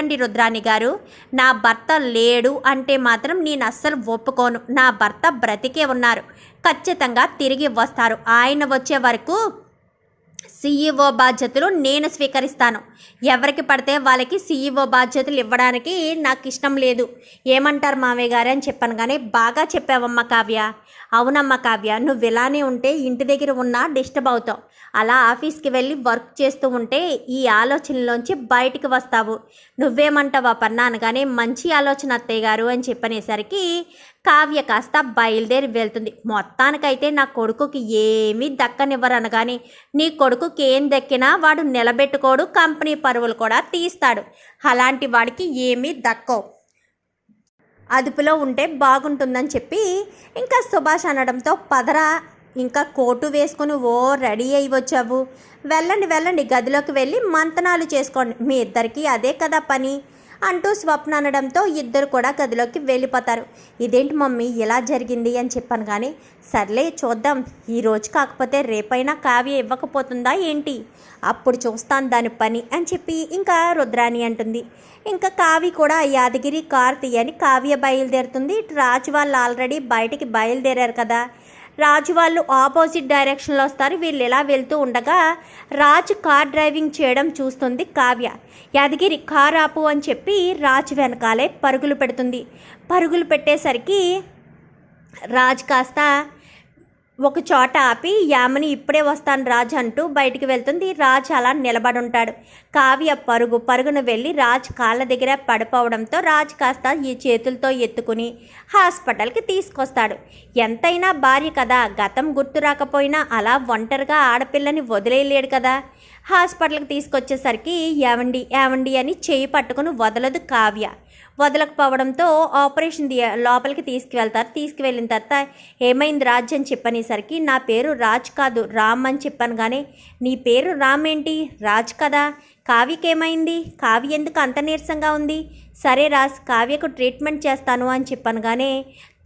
అండి రుద్రాణి గారు. నా భర్త లేడు అంటే మాత్రం నేను అస్సలు ఒప్పుకోను. నా భర్త బ్రతికే ఉన్నారు. ఖచ్చితంగా తిరిగి వస్తారు. ఆయన వచ్చే వరకు సీఈఓ బాధ్యతలు నేను స్వీకరిస్తాను. ఎవరికి పడితే వాళ్ళకి సీఈఓ బాధ్యతలు ఇవ్వడానికి నాకు ఇష్టం లేదు. ఏమంటారు మావయ్య గారు అని చెప్పాను కానీ బాగా చెప్పావమ్మ కావ్య. అవునమ్మ కావ్య నువ్వు ఇలానే ఉంటే ఇంటి దగ్గర ఉన్నా డిస్టర్బ్ అవుతావు. అలా ఆఫీస్కి వెళ్ళి వర్క్ చేస్తూ ఉంటే ఈ ఆలోచనలోంచి బయటికి వస్తావు. నువ్వేమంటావా పన్నా అనగానే మంచి ఆలోచన అత్తయ్య గారు అని చెప్పనేసరికి కావ్య కాస్త బయలుదేరి వెళ్తుంది. మొత్తానికైతే నా కొడుకుకి ఏమీ దక్కనివ్వరు అనగానే నీ కొడుకుకి ఏం దక్కినా వాడు నిలబెట్టుకోడు కంపెనీ పరువులు కూడా తీస్తాడు. అలాంటి వాడికి ఏమీ దక్కవు. అదుపులో ఉంటే బాగుంటుందని చెప్పి ఇంకా సుభాష్ అనడంతో పదరా ఇంకా కోటు వేసుకుని ఓ రెడీ అయి వచ్చావు. వెళ్ళండి వెళ్ళండి గదిలోకి వెళ్ళి మంతనాలు చేసుకోండి. మీ ఇద్దరికీ అదే కదా పని. అంటూ స్వప్న అనడంతో ఇద్దరు కూడా గదిలోకి వెళ్ళిపోతారు. ఇదేంటి మమ్మీ ఇలా జరిగింది అని చెప్పాను కానీ సర్లే చూద్దాం. ఈ రోజు కాకపోతే రేపైనా కావ్య ఇవ్వకపోతుందా ఏంటి? అప్పుడు చూస్తాను దాని పని అని చెప్పి ఇంకా రుద్రాణి అంటుంది. ఇంకా కావి కూడా యాదగిరి కార్ తీయని కావ్య బయలుదేరుతుంది. రాజు వాళ్ళు ఆల్రెడీ బయటికి బయలుదేరారు కదా. రాజు వాళ్ళు ఆపోజిట్ డైరెక్షన్లో వస్తారు. వీళ్ళు ఇలా వెళ్తూ ఉండగా రాజు కార్ డ్రైవింగ్ చేయడం చూస్తుంది కావ్య. యాదగిరి కార్ ఆపు అని చెప్పి రాజు వెనకాలే పరుగులు పెడుతుంది. పరుగులు పెట్టేసరికి రాజు కాస్త ఒక చోట ఆపి యామని ఇప్పుడే వస్తాను రాజు అంటూ బయటికి వెళ్తుంది. రాజు అలా నిలబడి ఉంటాడు కావ్య పరుగు పరుగున వెళ్ళి రాజు కాళ్ళ దగ్గర పడిపోవడంతో రాజు కాస్త ఈ చేతులతో ఎత్తుకుని హాస్పిటల్కి తీసుకొస్తాడు. ఎంతైనా భార్య కదా గతం గుర్తు రాకపోయినా అలా ఒంటరిగా ఆడపిల్లని వదిలేయలేడు కదా. హాస్పిటల్కి తీసుకొచ్చేసరికి ఏవండి ఏవండి అని చేయి పట్టుకుని వదలదు కావ్య. వదలకపోవడంతో ఆపరేషన్ లోపలికి తీసుకువెళ్తారు. తీసుకువెళ్ళిన తర్వాత ఏమైంది రాజ్ అని చెప్పనేసరికి నా పేరు రాజ్ కాదు రామ్ అని చెప్పాను కానీ నీ పేరు రామ్ ఏంటి? రాజ్ కదా. కావ్యకేమైంది కావ్య ఎందుకు అంత నీరసంగా ఉంది? సరే రాజ్ కావ్యకు ట్రీట్మెంట్ చేస్తాను అని చెప్పాను కానీ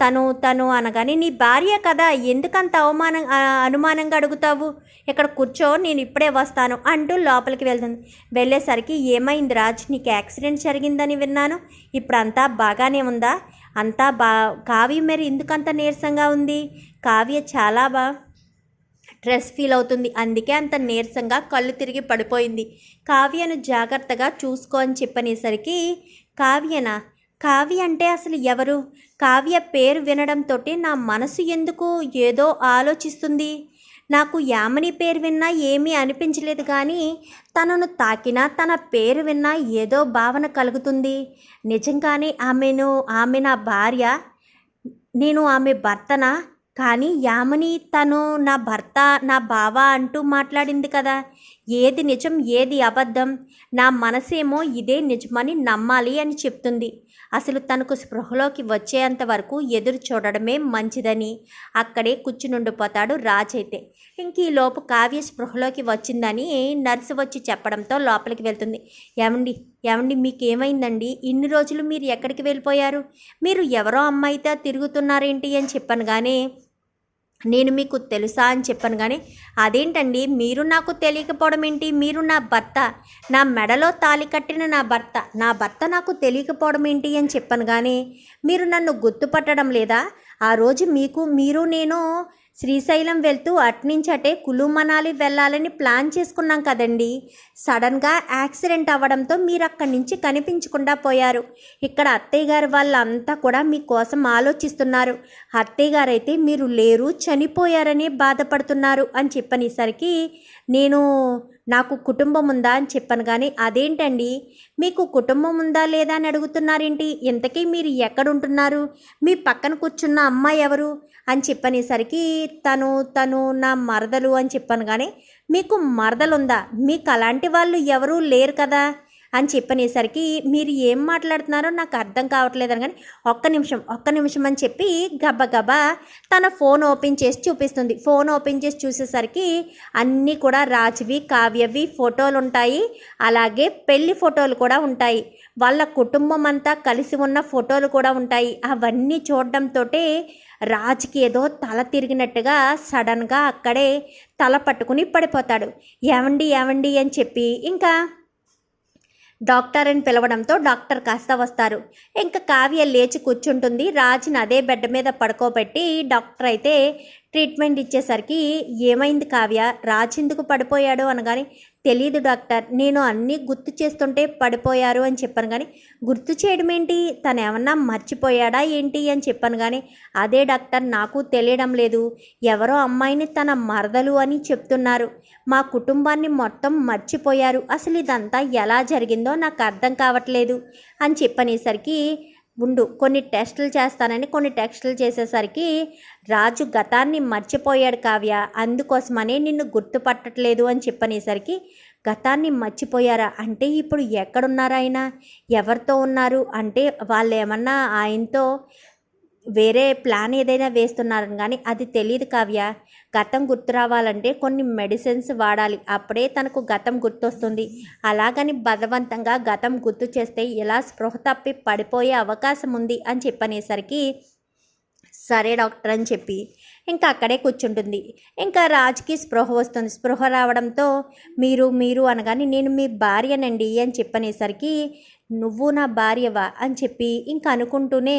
తను తను అనగానే నీ భార్య కదా ఎందుకంత అవమానం అనుమానంగా అడుగుతావు? ఇక్కడ కూర్చో నేను ఇప్పుడే వస్తాను అంటూ లోపలికి వెళ్తుంది. వెళ్ళేసరికి ఏమైంది రాజ్ నీకు యాక్సిడెంట్ జరిగిందని విన్నాను. ఇప్పుడంతా బాగానే ఉందా? అంతా బా కావ్య మరి ఎందుకంత నీరసంగా ఉంది? కావ్య చాలా బా స్ట్రెస్ ఫీల్ అవుతుంది. అందుకే అంత నీరసంగా కళ్ళు తిరిగి పడిపోయింది. కావ్యను జాగ్రత్తగా చూసుకో అని చెప్పనేసరికి కావ్యనా కావ్య అంటే అసలు ఎవరు? కావ్య పేరు వినడంతో నా మనసు ఎందుకు ఏదో ఆలోచిస్తుంది. నాకు యామని పేరు విన్నా ఏమీ అనిపించలేదు కానీ తనను తాకినా తన పేరు విన్నా ఏదో భావన కలుగుతుంది. నిజంగానే ఆమెను ఆమె నా భార్య నేను ఆమె భర్తనా? కానీ యామని తను నా భర్త నా బావ అంటూ మాట్లాడింది కదా. ఏది నిజం ఏది అబద్ధం? నా మనసేమో ఇదే నిజమని నమ్మాలి అని చెప్తుంది. అసలు తనకు స్పృహలోకి వచ్చేంత వరకు ఎదురు చూడడమే మంచిదని. అక్కడే కూర్చునుండిపోతాడు రాజైతే. ఇంక ఈ లోపు కావ్య స్పృహలోకి వచ్చిందని నర్సు వచ్చి చెప్పడంతో లోపలికి వెళ్తుంది. ఏమండి ఏమండి మీకేమైందండి? ఇన్ని రోజులు మీరు ఎక్కడికి వెళ్ళిపోయారు? మీరు ఎవరో అమ్మాయితో తిరుగుతున్నారేంటి అని చెప్పాను కానీ నేను మీకు తెలుసా అని చెప్పాను కానీ అదేంటండి? మీరు నాకు తెలియకపోవడం ఏంటి? మీరు నా భర్త నా మెడలో తాలి కట్టిన నా భర్త నా భర్త నాకు తెలియకపోవడం ఏంటి అని చెప్పాను కానీ మీరు నన్ను గుర్తుపట్టడం లేదా? ఆ రోజు మీకు మీరు నేను శ్రీశైలం వెళ్తూ అట్నుంచి అటే కులు మనాలి వెళ్ళాలని ప్లాన్ చేసుకున్నాం కదండి. సడన్గా యాక్సిడెంట్ అవ్వడంతో మీరు అక్కడి నుంచి కనిపించకుండా పోయారు. ఇక్కడ అత్తయ్య గారు వాళ్ళంతా కూడా మీకోసం ఆలోచిస్తున్నారు. అత్తయ్య గారైతే మీరు లేరు చనిపోయారని బాధపడుతున్నారు అని చెప్పనేసరికి నేను నాకు కుటుంబం ఉందా అని చెప్పాను కానీ అదేంటండి? మీకు కుటుంబం ఉందా లేదా అని అడుగుతున్నారేంటి? ఇంతకీ మీరు ఎక్కడుంటున్నారు? మీ పక్కన కూర్చున్న అమ్మాయి ఎవరు? అని చెప్పనేసరికి తను తను నా మరదలు అని చెప్పాను కానీ మీకు మరదలుందా? మీకు అలాంటి వాళ్ళు ఎవరూ లేరు కదా? అని చెప్పనేసరికి మీరు ఏం మాట్లాడుతున్నారో నాకు అర్థం కావట్లేదు కానీ ఒక్క నిమిషం ఒక్క నిమిషం అని చెప్పి గబగబా తన ఫోన్ ఓపెన్ చేసి చూపిస్తుంది. ఫోన్ ఓపెన్ చేసి చూసేసరికి అన్నీ కూడా రాజువి కావ్యవి ఫోటోలు ఉంటాయి. అలాగే పెళ్ళి ఫోటోలు కూడా ఉంటాయి. వాళ్ళ కుటుంబం అంతా కలిసి ఉన్న ఫోటోలు కూడా ఉంటాయి. అవన్నీ చూడడంతో రాజుకి ఏదో తల తిరిగినట్టుగా సడన్గా అక్కడే తల పట్టుకుని పడిపోతాడు. ఏమండి ఏమండి అని చెప్పి ఇంకా డాక్టర్ అని పిలవడంతో డాక్టర్ కాస్త వస్తారు. ఇంకా కావ్య లేచి కూర్చుంటుంది. రాజుని అదే బెడ్ మీద పడుకోబెట్టి డాక్టర్ అయితే ట్రీట్మెంట్ ఇచ్చేసరికి ఏమైంది కావ్య? రాజు పడిపోయాడు అనగానే తెలియదు డాక్టర్ నేను అన్నీ గుర్తు చేస్తుంటే పడిపోయారు అని చెప్పాను కానీ గుర్తు చేయడం ఏంటి? తను ఏమన్నా మర్చిపోయాడా ఏంటి అని చెప్పాను కానీ అదే డాక్టర్ నాకు తెలియడం లేదు. ఎవరో అమ్మాయిని తన మరదలు అని చెప్తున్నారు. మా కుటుంబాన్ని మొత్తం మర్చిపోయారు. అసలు ఇదంతా ఎలా జరిగిందో నాకు అర్థం కావట్లేదు అని చెప్పనేసరికి ఉండు. కొన్ని టెస్టులు చేస్తానని కొన్ని టెస్టులు చేసేసరికి రాజు గతాన్ని మర్చిపోయాడు కావ్య. అందుకోసమనే నిన్ను గుర్తుపట్టట్లేదు అని చెప్పనేసరికి గతాన్ని మర్చిపోయారా? అంటే ఇప్పుడు ఎక్కడున్నారు ఆయన? ఎవరితో ఉన్నారు? అంటే వాళ్ళు ఏమన్నా ఆయనతో వేరే ప్లాన్ ఏదైనా వేస్తున్నారని కానీ అది తెలియదు కావ్య. గతం గుర్తు రావాలంటే కొన్ని మెడిసిన్స్ వాడాలి. అప్పుడే తనకు గతం గుర్తొస్తుంది. అలాగని బలవంతంగా గతం గుర్తు చేస్తే ఇలా స్పృహ తప్పి పడిపోయే అవకాశం ఉంది అని చెప్పనేసరికి సరే డాక్టర్ అని చెప్పి ఇంకా అక్కడే కూర్చుంటుంది. ఇంకా రాజుకి స్పృహ వస్తుంది. స్పృహ రావడంతో మీరు మీరు అనగానే నేను మీ భార్యనండి అని చెప్పనేసరికి నువ్వు నా భార్యవా అని చెప్పి ఇంకా అనుకుంటూనే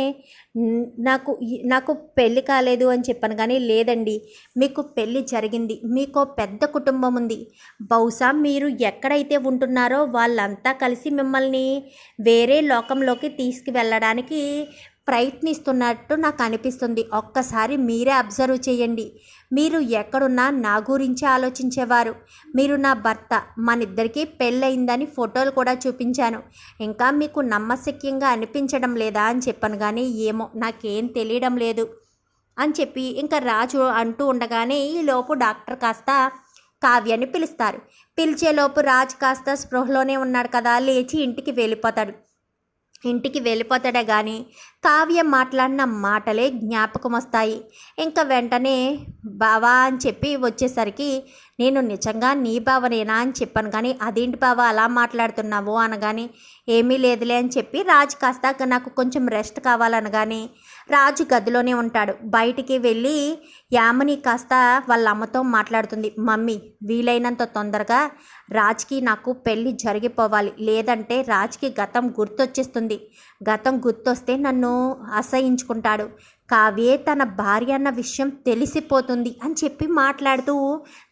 నాకు నాకు పెళ్ళి కాలేదు అని చెప్పాను కానీ లేదండి. మీకు పెళ్ళి జరిగింది. మీకు పెద్ద కుటుంబం ఉంది. బహుశా మీరు ఎక్కడైతే ఉంటున్నారో వాళ్ళంతా కలిసి మిమ్మల్ని వేరే లోకంలోకి తీసుకువెళ్ళడానికి ప్రయత్నిస్తున్నట్టు నాకు అనిపిస్తుంది ఒక్కసారి మీరే అబ్జర్వ్ చేయండి. మీరు ఎక్కడున్నా నా గురించి ఆలోచించేవారు. మీరు నా భర్త. మనిద్దరికీ పెళ్ళయిందని ఫోటోలు కూడా చూపించాను. ఇంకా మీకు నమ్మశక్యంగా అనిపించడం లేదా అని చెప్పాను కానీ ఏమో నాకేం తెలియడం లేదు అని చెప్పి ఇంకా రాజు అంటూ ఉండగానే ఈలోపు డాక్టర్ కాస్త కావ్యాన్ని పిలుస్తారు. పిలిచేలోపు రాజు కాస్త స్పృహలోనే ఉన్నాడు కదా లేచి ఇంటికి వెళ్ళిపోతాడు. ఇంటికి వెళ్ళిపోతాడే కానీ కావ్య మాట్లాడిన మాటలే జ్ఞాపకం వస్తాయి ఇంకా వెంటనే బావా అని చెప్పి వచ్చేసరికి నేను నిజంగా నీ బావనేనా అని చెప్పాను కానీ అదేంటి బావ అలా మాట్లాడుతున్నావు అనగానే ఏమీ లేదులే అని చెప్పి రాజు కాస్త నాకు కొంచెం రెస్ట్ కావాలనగానే రాజు గదిలోనే ఉంటాడు. బయటికి వెళ్ళి యామని కాస్త వాళ్ళ అమ్మతో మాట్లాడుతుంది. మమ్మీ వీలైనంత తొందరగా రాజ్కి నాకు పెళ్ళి జరిగిపోవాలి. లేదంటే రాజ్కి గతం గుర్తొచ్చేస్తుంది. గతం గుర్తొస్తే నన్ను అసహించుకుంటాడు. కావ్యే తన భార్య అన్న విషయం తెలిసిపోతుంది అని చెప్పి మాట్లాడుతూ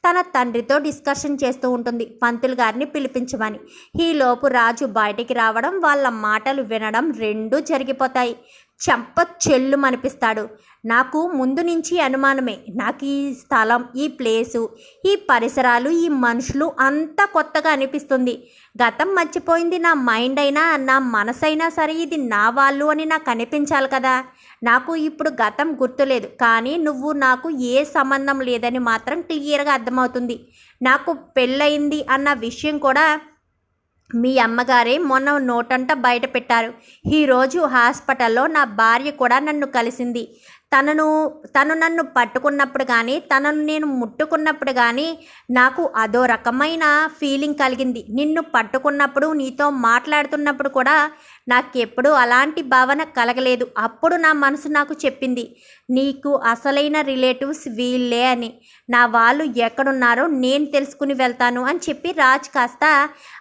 తన తండ్రితో డిస్కషన్ చేస్తూ ఉంటుంది పంతులు గారిని పిలిపించమని. ఈలోపు రాజు బయటికి రావడం వాళ్ళ మాటలు వినడం రెండూ జరిగిపోతాయి. చెంప చెల్లు అనిపిస్తాడు నాకు ముందు నుంచి అనుమానమే. నాకు ఈ స్థలం ఈ ప్లేసు ఈ పరిసరాలు ఈ మనుషులు అంతా కొత్తగా అనిపిస్తుంది. గతం మర్చిపోయింది నా మైండ్ అయినా నా మనసైనా సరే ఇది నా వాళ్ళు అని నాకు అనిపించాలి కదా. నాకు ఇప్పుడు గతం గుర్తులేదు. కానీ నువ్వు నాకు ఏ సంబంధం లేదని మాత్రం క్లియర్గా అర్థమవుతుంది. నాకు పెళ్ళయింది అన్న విషయం కూడా మీ అమ్మగారే మొన్న నోటంట బయట పెట్టారు. ఈరోజు హాస్పిటల్లో నా భార్య కూడా నన్ను కలిసింది. తనను తను నన్ను పట్టుకున్నప్పుడు కానీ తనను నేను ముట్టుకున్నప్పుడు కానీ నాకు అదో రకమైన ఫీలింగ్ కలిగింది. నిన్ను పట్టుకున్నప్పుడు నీతో మాట్లాడుతున్నప్పుడు కూడా నాకెప్పుడు అలాంటి భావన కలగలేదు. అప్పుడు నా మనసు నాకు చెప్పింది నీకు అసలైన రిలేటివ్స్ వీళ్ళే అని. నా వాళ్ళు ఎక్కడున్నారో నేను తెలుసుకుని వెళ్తాను అని చెప్పి రాజ్ కాస్త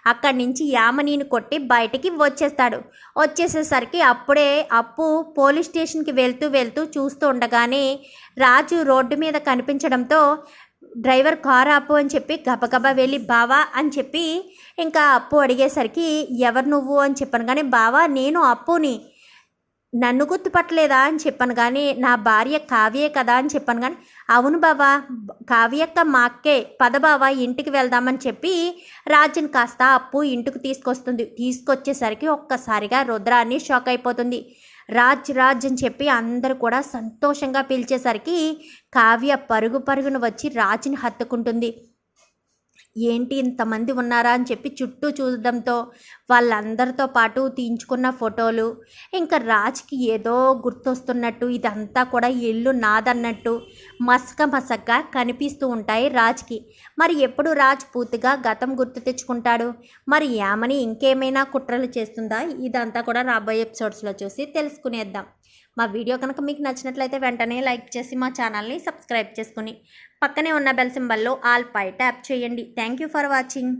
అక్కడి నుంచి యామనీని కొట్టి బయటికి వచ్చేస్తాడు. వచ్చేసేసరికి అప్పుడే అప్పు పోలీస్ స్టేషన్కి వెళ్తూ వెళ్తూ చూస్తూ ఉండగానే రాజు రోడ్డు మీద కనిపించడంతో డ్రైవర్ కార్ ఆపు అని చెప్పి గబగబా వెళ్ళి బావా అని చెప్పి ఇంకా అప్పు అడిగేసరికి ఎవరు నువ్వు అని చెప్పాను. కానీ బావా నేను అప్పుని. నన్ను గుర్తుపట్టలేదా అని చెప్పాను. కానీ నా భార్య కావ్యే కదా అని చెప్పాను. కానీ అవును బావా కావ్యక్క మా అక్కే పద బావా ఇంటికి వెళ్దామని చెప్పి రాజుని కాస్త అప్పు ఇంటికి తీసుకొస్తుంది. తీసుకొచ్చేసరికి ఒక్కసారిగా రుద్రాన్ని షాక్ అయిపోతుంది. రాజ్ రాజ్ అని చెప్పి అందరూ కూడా సంతోషంగా పిలిచేసరికి కావ్య పరుగు పరుగును వచ్చి రాజుని హత్తుకుంటుంది. ఏంటి ఇంతమంది ఉన్నారా అని చెప్పి చుట్టూ చూడడంతో వాళ్ళందరితో పాటు తీయించుకున్న ఫోటోలు. ఇంకా రాజ్కి ఏదో గుర్తొస్తున్నట్టు ఇదంతా కూడా ఇల్లు నాదన్నట్టు మసక మసగ్గా కనిపిస్తూ ఉంటాయి రాజ్కి. మరి ఎప్పుడు రాజ్ పూర్తిగా గతం గుర్తు తెచ్చుకుంటాడు? మరి యామని ఇంకేమైనా కుట్రలు చేస్తుందా? ఇదంతా కూడా రాబోయే ఎపిసోడ్స్లో చూసి తెలుసుకునేద్దాం. మా వీడియో కనుక మీకు నచ్చినట్లయితే వెంటనే లైక్ చేసి మా ఛానల్ని సబ్స్క్రైబ్ చేసుకుని పక్కనే ఉన్న బెల్ సింబల్లో ఆల్ పై ట్యాప్ చేయండి. Thank you for watching